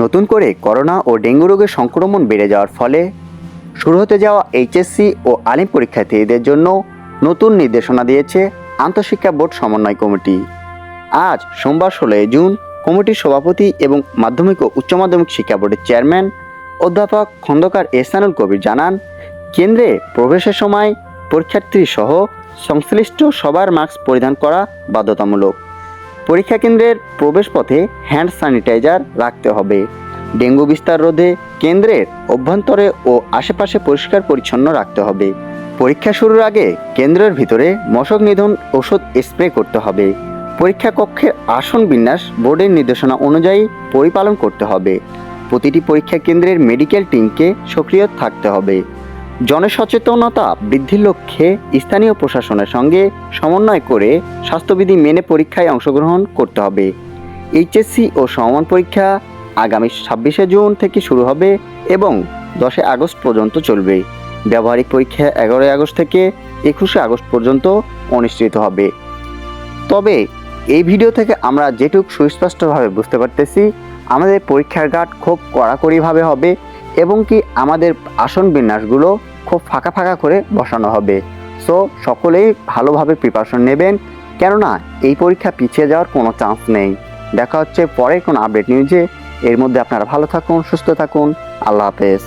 নতুন করে করোনা ও ডেঙ্গু রোগের সংক্রমণ বেড়ে যাওয়ার ফলে শুরু হতে যাওয়া এইচএসসি ও আলিম পরীক্ষার্থীদের জন্য নতুন নির্দেশনা দিয়েছে আন্তঃশিক্ষা বোর্ড সমন্বয় কমিটি। আজ সোমবার ষোলোই জুন কমিটির সভাপতি এবং মাধ্যমিক ও উচ্চ মাধ্যমিক শিক্ষা বোর্ডের চেয়ারম্যান অধ্যাপক খন্দকার এহসানুল কবির জানান, কেন্দ্রে প্রবেশের সময় পরীক্ষার্থী সহ সংশ্লিষ্ট সবার মাস্ক পরিধান করা বাধ্যতামূলক। পরীক্ষা কেন্দ্রের প্রবেশপথে হ্যান্ড স্যানিটাইজার রাখতে হবে। ডেঙ্গু বিস্তার রোধে কেন্দ্রের অভ্যন্তরে ও আশেপাশে পরিষ্কার পরিচ্ছন্ন রাখতে হবে। পরীক্ষা শুরুর আগে কেন্দ্রের ভিতরে মশক নিধন ওষুধ স্প্রে করতে হবে। পরীক্ষা কক্ষের আসন বিন্যাস বোর্ডের নির্দেশনা অনুযায়ী পরিপালন করতে হবে। প্রতিটি পরীক্ষা কেন্দ্রের মেডিকেল টিমকে সক্রিয় থাকতে হবে। জনসচেতনতা বৃদ্ধির লক্ষ্যে স্থানীয় প্রশাসনের সঙ্গে সমন্বয় করে স্বাস্থ্যবিধি মেনে পরীক্ষায় অংশগ্রহণ করতে হবে। এইচএসসি ও সমমান পরীক্ষা আগামী ছাব্বিশে জুন থেকে শুরু হবে এবং দশে আগস্ট পর্যন্ত চলবে। ব্যবহারিক পরীক্ষা এগারোই আগস্ট থেকে একুশে আগস্ট পর্যন্ত অনুষ্ঠিত হবে। তবে এই ভিডিও থেকে আমরা যেটুক সুস্পষ্টভাবে বুঝতে পারতেছি, আমাদের পরীক্ষার গার্ড খুব কড়াকড়িভাবে হবে এবং কি আমাদের আসন বিন্যাসগুলো খুব ফাঁকা ফাঁকা করে বসানো হবে। সো সকলেই ভালোভাবে প্রিপারেশন নেবেন, কেননা এই পরীক্ষা পিছিয়ে যাওয়ার কোনো চান্স নেই। দেখা হচ্ছে পরে কোনো আপডেট নিউজে এর মধ্যে আপনারা ভালো থাকুন, সুস্থ থাকুন। আল্লাহ হাফেজ।